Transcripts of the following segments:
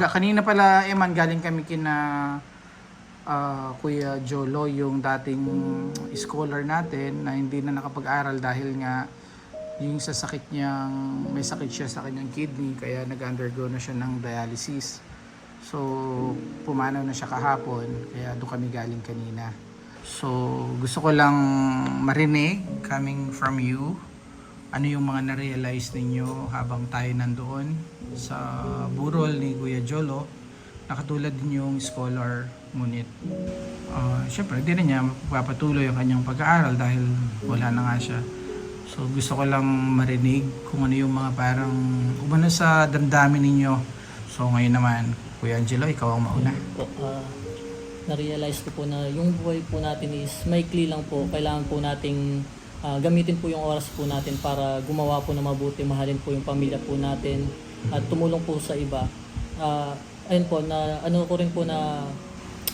Ka- Kanina pala, Eman, galing kami kina ah, Kuya Jolo, yung dating scholar natin na hindi na nakapag-aral dahil nga yung sa sakit niyang, may sakit siya sa kanyang kidney kaya nag-undergo na siya ng dialysis. So, pumanaw na siya kahapon kaya doon kami galing kanina. So, gusto ko lang marinig coming from you ano yung mga na-realize ninyo habang tayo nandoon sa burol ni Kuya Jolo na katulad din yung scholar ngunit uh, syempre di rin niya papatuloy ang kanyang pag-aaral dahil wala na nga siya. So gusto ko lang marinig kung ano yung mga parang umano sa damdamin ninyo. So ngayon naman Kuya Angelo ikaw ang mauna. Po, ah, na-realize ko po na yung buhay po natin is maikli lang po. Kailangan po nating ah, gamitin po yung oras po natin para gumawa po na mabuti, mahalin po yung pamilya po natin at tumulong po sa iba. Ah, ayun po, na ano ko rin po na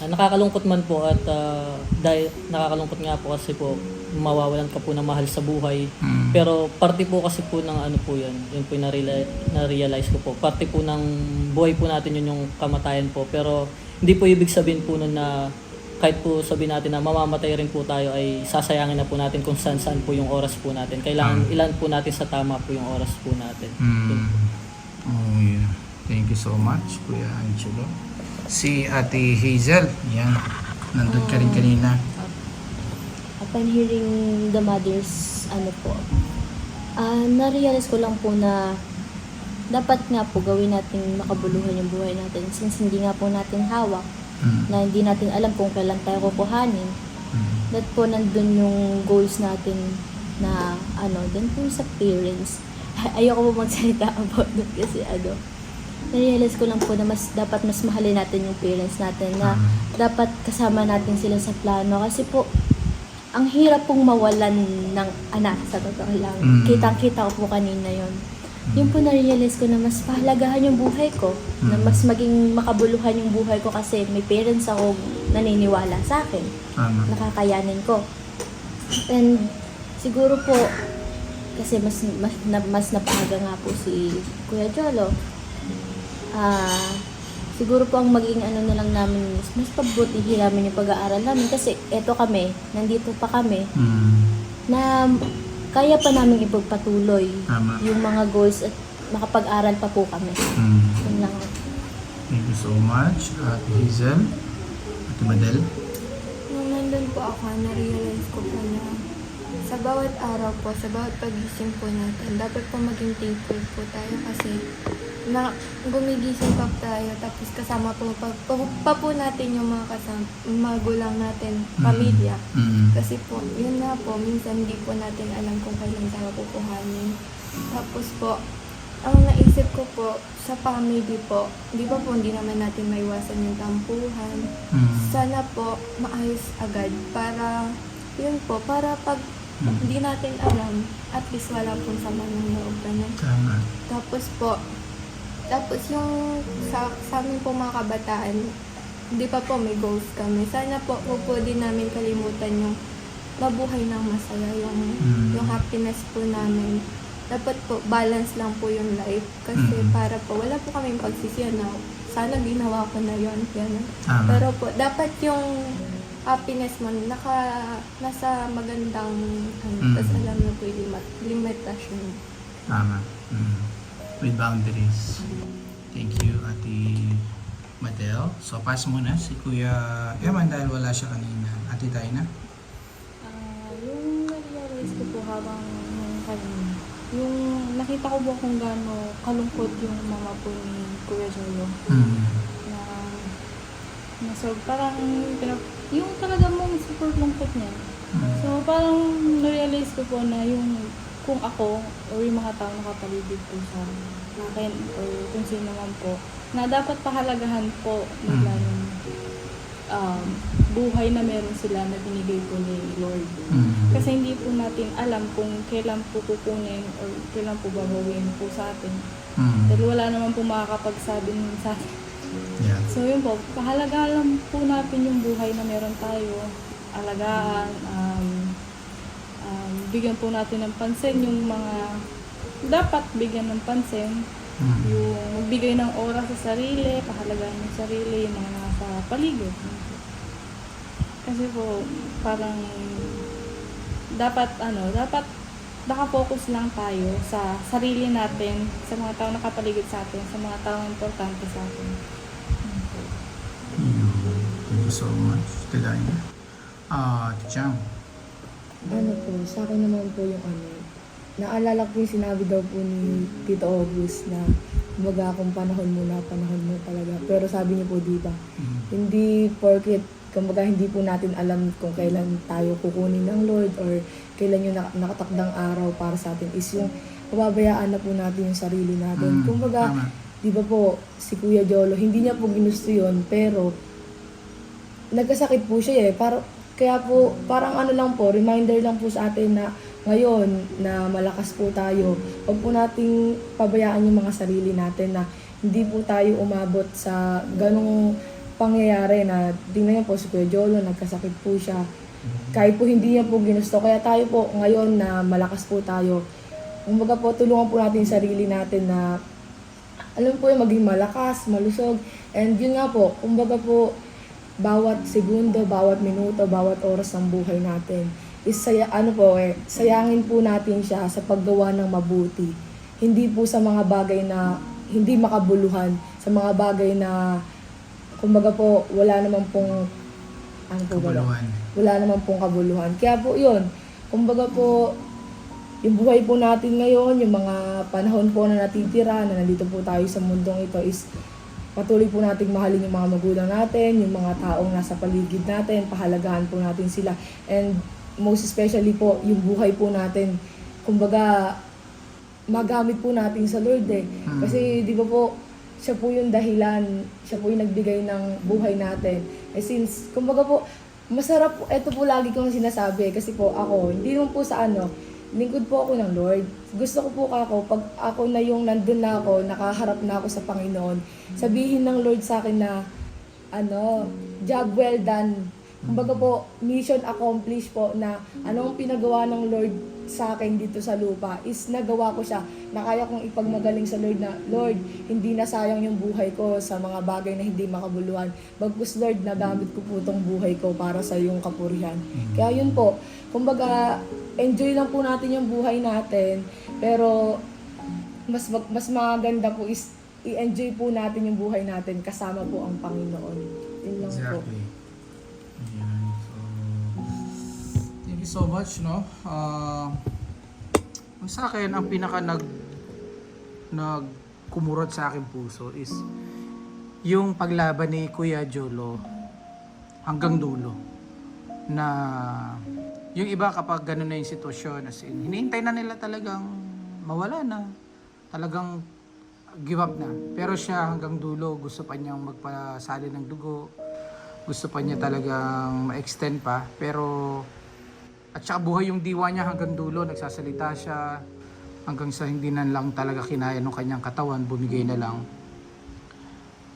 ah, nakakalungkot man po at ah, dahil nakakalungkot nga po kasi po mawawalan ka po ng mahal sa buhay. Mm. Pero parte po kasi po ng ano po yan, yun po yung na-realize ko po. Parte po ng buhay po natin yun yung kamatayan po. Pero hindi po ibig sabihin po nun na kahit po sabihin natin na mamamatay rin po tayo ay sasayangin na po natin kung saan saan po yung oras po natin. Kailangan ilan po natin sa tama po yung oras po natin. Mm. Oh, yeah. Thank you so much, Kuya Angelo. Si Ate Hazel, yan. Nandun ka rin kanina. upon hearing the mother's ano po, ah na-realize ko lang po na dapat nga po gawin natin makabuluhan yung buhay natin since hindi nga po natin hawak Mm. na hindi natin alam kung kailan tayo kukuhanin. Mm. That po nandun yung goals natin na ano, din po sa parents. Ayoko po magsalita about that kasi ano, na-realize ko lang po na mas dapat mas mahalin natin yung parents natin na dapat kasama natin sila sa plano kasi po ang hirap pong mawalan ng anak sa totoo lang. Mm. Kitang-kita ko po kanina yon. Yung po na-realize ko na mas pahalagahan yung buhay ko. Na Mm. mas maging makabuluhan yung buhay ko kasi may parents ako naniniwala sa akin. Tama. Nakakayanin ko. And siguro po, kasi mas mas, na, mas napahaga nga po si Kuya Jolo. Ah, siguro po ang maging ano na lang namin is mas pabutihin namin yung pag-aaral namin kasi eto kami, nandito pa kami Mm. na kaya pa namin ipagpatuloy Tama. yung mga goals at makapag-aral pa po kami. Mm. Yun lang. Thank you so much, Ate Hazel. Ate Madel. Nung nandun po ako, na-realize ko po na sa bawat araw po, sa bawat pagising po natin, dapat po maging thankful po tayo kasi na gumigising pa tayo tapos kasama po pa, pa, pa po natin yung mga kasama, magulang natin, pamilya. Mm. Kasi po, yun na po, minsan hindi po natin alam kung kailan tayo kukuhanin. Tapos po, ang naisip ko po, sa family po, di ba po hindi naman natin maiwasan yung tampuhan. Mm. Sana po maayos agad para, yun po, para pag Mm. hindi natin alam, at least wala pong sama ng loob ganun. Tama. Tapos po, tapos yung sa, sa amin po mga kabataan, hindi pa po may goals kami. Sana po, huwag po din namin kalimutan yung mabuhay ng masaya, yung, Mm. yung happiness po namin. Dapat po, balance lang po yung life. Kasi Mm. para po, wala po kaming pagsisiyan na sana ginawa ko na. Tama. Pero po, dapat yung happiness mo naka, nasa magandang, ano, Mm. tas alam mo po yung limit, limitasyon. Tama. Mm. With boundaries. Thank you, Ate Madel. So, pass muna si Kuya Eman dahil wala siya kanina. Ate Tina. Ah, yung na-realize ko po habang nung kanina, yung nakita ko po kung gaano kalungkot yung mama po ni Kuya Jolo. Mm. Na, na so parang, pinap- yung talaga mong super lungkot niya. Mm. So parang na-realize ko po na yung kung ako or yung mga tao nakapaligid po sa akin or kung sino man po, na dapat pahalagahan po nila Mm. yung um, buhay na meron sila na binigay po ni Lord. Mm. Kasi hindi po natin alam kung kailan po kukunin or kailan po babawin po sa atin. Mm. Dahil wala naman po makakapagsabi nun sa atin. Yeah. So yun po, pahalagaan lang po natin yung buhay na meron tayo. Alagaan, um, um, bigyan po natin ng pansin yung mga dapat bigyan ng pansin. Mm. Yung magbigay ng oras sa sarili, pahalagahan yung sarili, yung mga nasa paligid. Kasi po, parang dapat ano, dapat nakafocus lang tayo sa sarili natin, sa mga tao nakapaligid sa atin, sa mga tao importante sa atin. You so much, Tidaya. Ah, Tichang. ano po, sa akin naman po yung ano, naalala ko yung sinabi daw po ni Tito August na kumbaga kung panahon mo na, panahon mo talaga. Pero sabi niyo po, di ba, Mm. hindi porket, kumbaga hindi po natin alam kung kailan tayo kukunin ng Lord or kailan yung nak- nakatakdang araw para sa atin is yung pababayaan na po natin yung sarili natin. Mm, Kumbaga, di ba po, si Kuya Jolo, hindi niya po ginusto yun, pero nagkasakit po siya eh. Para, kaya po, parang ano lang po, reminder lang po sa atin na ngayon na malakas po tayo, huwag po nating pabayaan yung mga sarili natin na hindi po tayo umabot sa ganong pangyayari na tingnan niyo po si Kuya Jolo, nagkasakit po siya. Kahit po hindi niya po ginusto. Kaya tayo po ngayon na malakas po tayo, kumbaga po tulungan po natin yung sarili natin na alam po yung maging malakas, malusog. And yun nga po, kumbaga po, bawat segundo, bawat minuto, bawat oras ng buhay natin is saya, ano po eh, sayangin po natin siya sa paggawa ng mabuti. Hindi po sa mga bagay na hindi makabuluhan, sa mga bagay na kumbaga po wala naman pong ano po ba? Kabuluhan. wala naman pong kabuluhan. Kaya po yun, kumbaga po, yung buhay po natin ngayon, yung mga panahon po na natitira, na nandito po tayo sa mundong ito is patuloy po nating mahalin yung mga magulang natin, yung mga taong nasa paligid natin, pahalagahan po natin sila. And most especially po, yung buhay po natin, kumbaga, magamit po natin sa Lord eh. Mm. Kasi di ba po, siya po yung dahilan, siya po yung nagbigay ng buhay natin. Eh since, kumbaga po, masarap po, eto po lagi kong sinasabi kasi po ako, hindi naman po sa ano, lingkod po ako ng Lord. Gusto ko po ako, pag ako na yung nandun na ako, nakaharap na ako sa Panginoon, sabihin ng Lord sa akin na, ano, job well done. Kumbaga po, mission accomplished po na anong pinagawa ng Lord sa akin dito sa lupa is nagawa ko siya na kaya kong ipagmagaling sa Lord na Lord, hindi na sayang yung buhay ko sa mga bagay na hindi makabuluhan. Bagkus Lord, nagamit ko po tong buhay ko para sa iyong kapurihan. Kaya yun po, kumbaga enjoy lang po natin yung buhay natin pero mas mas maganda po is i-enjoy po natin yung buhay natin kasama po ang Panginoon. Yun lang po. Exactly. Ayan. You so much, no? Ang sa akin, ang pinaka nag nag kumurot sa akin puso is yung paglaban ni Kuya Jolo hanggang dulo. Na yung iba kapag ganun na yung sitwasyon as in, hinihintay na nila talagang mawala na. Talagang give up na. Pero siya hanggang dulo gusto pa niyang magpasali ng dugo. Gusto pa niya talagang ma-extend pa. Pero at saka buhay yung diwa niya hanggang dulo. Nagsasalita siya. Hanggang sa hindi na lang talaga kinaya ng kanyang katawan bumigay na lang.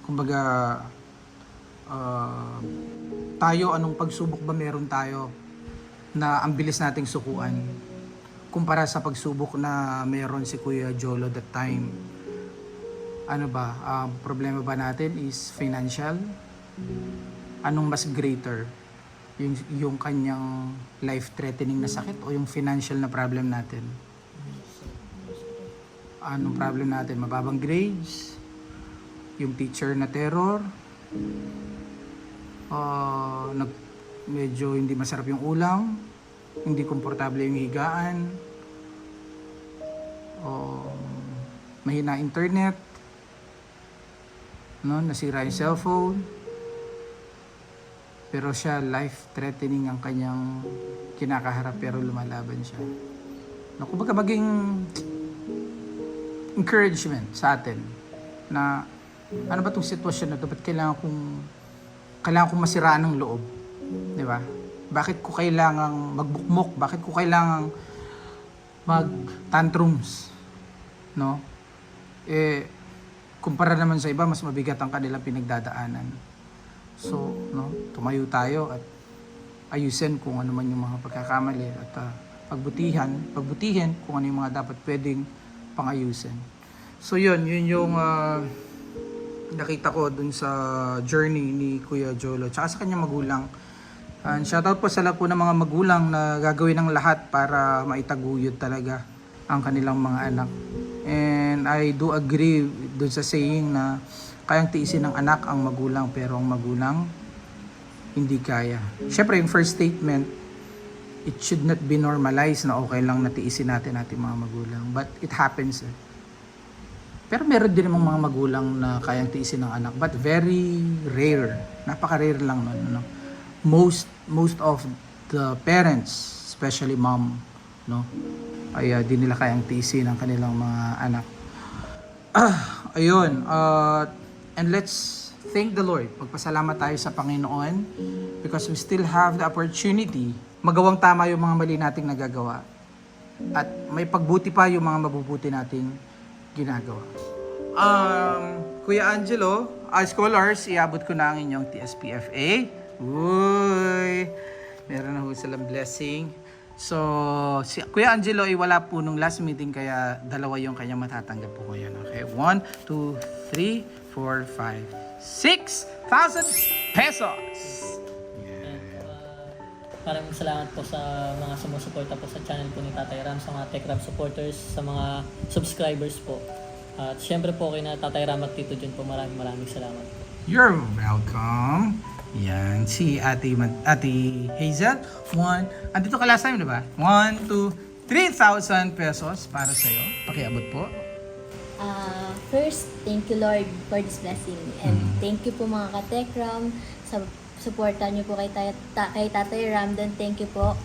Kumbaga ah, tayo anong pagsubok ba meron tayo na ang bilis nating sukuan? Kumpara sa pagsubok na meron si Kuya Jolo that time. Ano ba ang problema ba natin is financial? Anong mas greater yung yung kanyang life threatening na sakit o yung financial na problem natin? Anong problem natin? Mababang grades? Yung teacher na terror? Ah, nag medyo hindi masarap yung ulam, hindi komportable yung higaan, o mahina internet, no, nasira yung cellphone. Pero siya life threatening ang kanyang kinakaharap pero lumalaban siya. No, kumbaga maging encouragement sa atin na ano ba tong sitwasyon na to? Ba't kailangan kong kailangan kong masiraan ng loob. Di ba? Bakit ko kailangang magbukmok? Bakit ko kailangang mag tantrums? No? Eh, kumpara naman sa iba, mas mabigat ang kanilang pinagdadaanan. So, no, tumayo tayo at ayusin kung ano man yung mga pagkakamali at ah, pagbutihan, pagbutihin kung ano yung mga dapat pwedeng pangayusin. So yun, yun yung ah, nakita ko dun sa journey ni Kuya Jolo tsaka sa kanyang magulang. And shoutout po sa lahat po ng mga magulang na gagawin ng lahat para maitaguyod talaga ang kanilang mga anak. And I do agree dun sa saying na kayang tiisin ng anak ang magulang pero ang magulang hindi kaya. Siyempre yung first statement, it should not be normalized na okay lang natiisin natin ating mga magulang. But it happens eh. Pero meron din namang mga magulang na kayang tiisin ng anak. But very rare. Napaka-rare lang nun. Ano? Most, most of the parents, especially mom, no? ay uh, di nila kayang tiisin ang kanilang mga anak. Ah, ayun. Uh, and let's thank the Lord. Magpasalamat tayo sa Panginoon because we still have the opportunity magawang tama yung mga mali nating nagagawa. At may pagbuti pa yung mga mabubuti nating ginagawa. Um, Kuya Angelo, uh, scholars, iabot ko na ang inyong TSPFA. Uy! Meron na ho silang blessing. So, si Kuya Angelo ay wala po nung last meeting kaya dalawa yung kanya matatanggap po ngayon. Okay, 1, 2, 3, 4, 5, 6,000 pesos! Maraming salamat po sa mga sumusuporta po sa channel po ni Tatay Ram, sa mga Tech Ram supporters, sa mga subscribers po. At syempre po kay na Tatay Ram at Tito Jun po maraming maraming salamat po. You're welcome. Yan, si Ate, Ate Hazel. One, andito ka last time, di ba? One, two, 3,000 pesos para sa'yo. Pakiabot po. Ah, first, thank you Lord for this blessing. And Mm. thank you po mga ka-Tekram sa suporta niyo po kay, tay- ta- kay Tatay Ram. Then thank you po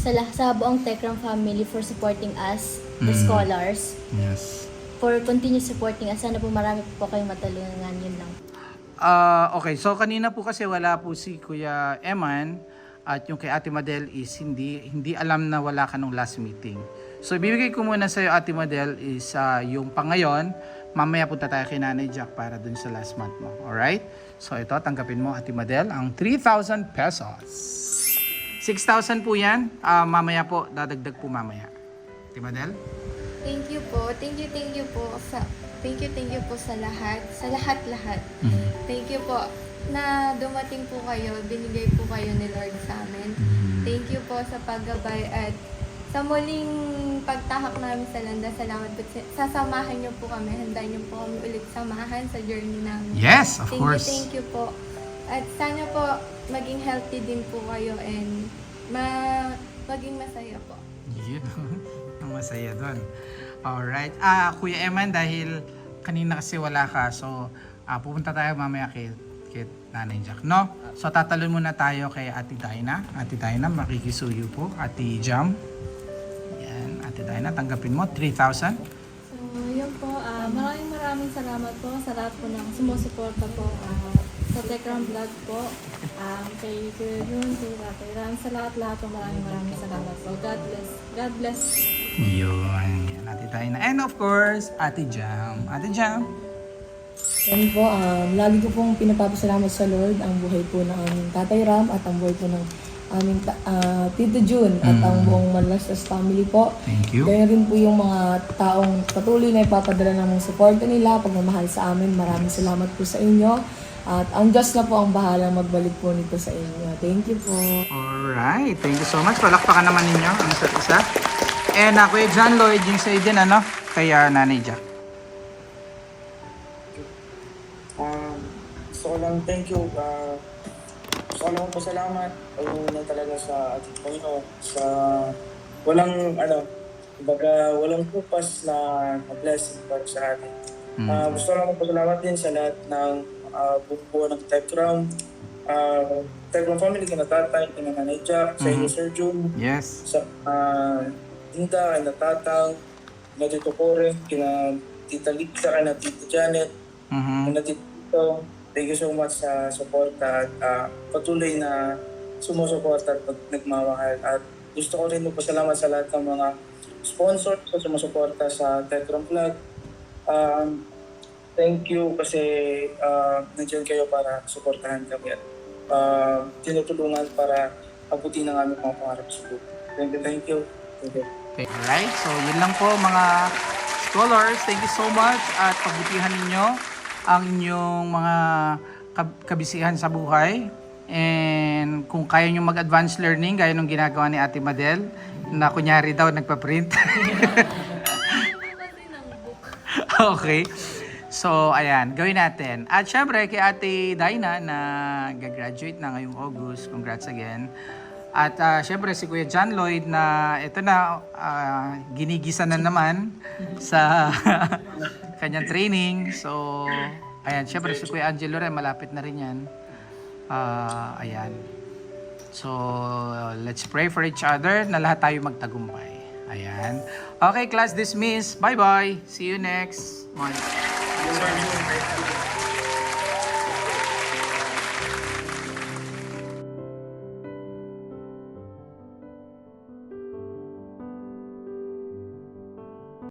sa, lah- sa buong Tekram family for supporting us, the Mm. scholars. Yes. For continue supporting us. Sana po marami po kayong matulungan. Yun lang. Ah, okay, so kanina po kasi wala po si Kuya Eman at yung kay Ate Madel is hindi hindi alam na wala ka nung last meeting. So ibibigay ko muna sa iyo Ate Madel is ah, yung pangayon, mamaya punta tayo kay Nanay Jack para dun sa last month mo. Alright? So ito, tanggapin mo Ate Madel ang 3,000 pesos. 6,000 po yan. Ah, mamaya po, dadagdag po mamaya. Ate Madel? Thank you po. Thank you, thank you po sa Thank you, thank you po sa lahat. Sa lahat-lahat. Thank you po na dumating po kayo, binigay po kayo ni Lord sa amin. Thank you po sa paggabay at sa muling pagtahak namin sa landa. Salamat po. sa- Sasamahan niyo po kami. Handa niyo po kami ulit samahan sa journey namin. Yes, of thank course. you, thank you po. At sana po maging healthy din po kayo and ma maging masaya po. Ang masaya doon. Alright. Ah, Kuya Eman, dahil kanina kasi wala ka, so ah, pupunta tayo mamaya kay, kay Nanay Jack, no? So tatalon muna tayo kay Ate Dinah. Ate Dinah, makikisuyo po. Ate Jam. Ate Dinah, tanggapin mo. 3,000. So, yun po. ah, maraming maraming salamat po sa lahat po ng sumusuporta po ah, sa Tekram Vlog po. Um, kay Kuya Jun, kay Tatay Ram, sa lahat-lahat po maraming maraming salamat po. God bless. God bless. Yun. Yan, Ate Dinah. And of course, Ate Jam. Ate Jam. Yan po, um, lagi ko pong pinapapasalamat sa Lord ang buhay po ng aming Tatay Ram at ang buhay po ng aming ta- ah, Tito Jun at ang buong Manlastas family po. Thank you. Gaya rin po yung mga taong patuloy na ipapadala ng mga suporta nila, pagmamahal sa amin. Maraming salamat po sa inyo. At ang Diyos na po ang bahala magbalik po nito sa inyo. Thank you po. Alright, thank you so much. Palakpakan naman ninyo ang isa't isa. And uh, Kuya John Lloyd, yung sa'yo din, ano? Kaya Nanay Jack. Um, ko lang thank you. Uh, gusto ko lang pasalamat na talaga sa ating Panginoon. Sa walang ano, baga walang pupas na, na blessing para sa atin. Uh, gusto ko lang pasalamat din sa lahat ng uh, bubuo ng Techram, uh, Techram family, kina tatay, kina nanay Jack, sa inyo Sir Jun, Yes. sa uh, Dinda, kina Tatang, kina Tito Kore, kina Tita Lita, kina Tita Janet, Mhm. Muna dito, thank you so much sa support at ah, patuloy na sumusuporta at nagmamahal. At gusto ko rin magpasalamat sa lahat ng mga sponsor sa sumusuporta sa Tetron Vlog. Um, thank you kasi uh, nandiyan kayo para suportahan kami at ah, tinutulungan para abutin ang aming mga pangarap sa buhay. Thank you, thank you. Thank you. Okay. Alright, so yun lang po mga scholars, thank you so much at pagbutihan ninyo ang inyong mga kab- kabisihan sa buhay. And kung kaya nyo mag-advance learning, gaya nung ginagawa ni Ate Madel, na kunyari daw nagpa-print. okay. So, ayan, gawin natin. At syempre, kay Ate Dinah na gagraduate na ngayong August. Congrats again. At ah, syempre, si Kuya John Lloyd na ito na, ah, ginigisa na naman sa kanyang training. So, ayan, syempre si Kuya Angelo rin, malapit na rin yan. Ah, ayan. So, let's pray for each other na lahat tayo magtagumpay. Ayan. Okay, class dismissed. Bye-bye. See you next month.